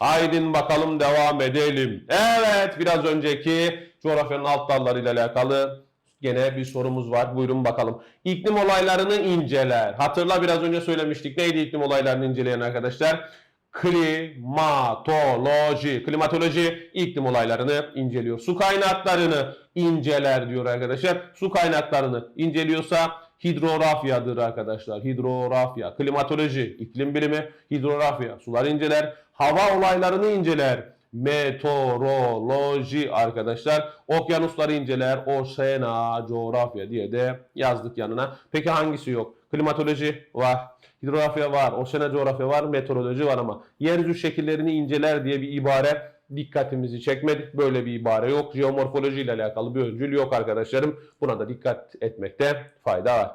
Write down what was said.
Haydin bakalım devam edelim. Evet biraz önceki coğrafyanın alt dallarıyla alakalı gene bir sorumuz var. Buyurun bakalım. İklim olaylarını inceler. Hatırla biraz önce söylemiştik. Neydi iklim olaylarını inceleyen arkadaşlar? Klimatoloji. Klimatoloji iklim olaylarını inceliyor. Su kaynaklarını inceler diyor arkadaşlar. Su kaynaklarını inceliyorsa hidrografyadır arkadaşlar. Hidrografya. Klimatoloji iklim bilimi. Hidrografya sular inceler. Hava olaylarını inceler. Meteoroloji arkadaşlar. Okyanusları inceler. Oşena, coğrafya diye de yazdık yanına. Peki hangisi yok? Klimatoloji var. Hidrografya var. Oşena coğrafya var. Meteoroloji var ama yeryüzü şekillerini inceler diye bir ibare dikkatimizi çekmedi. Böyle bir ibare yok. Jeomorfoloji ile alakalı bir öncül yok arkadaşlarım. Buna da dikkat etmekte fayda var.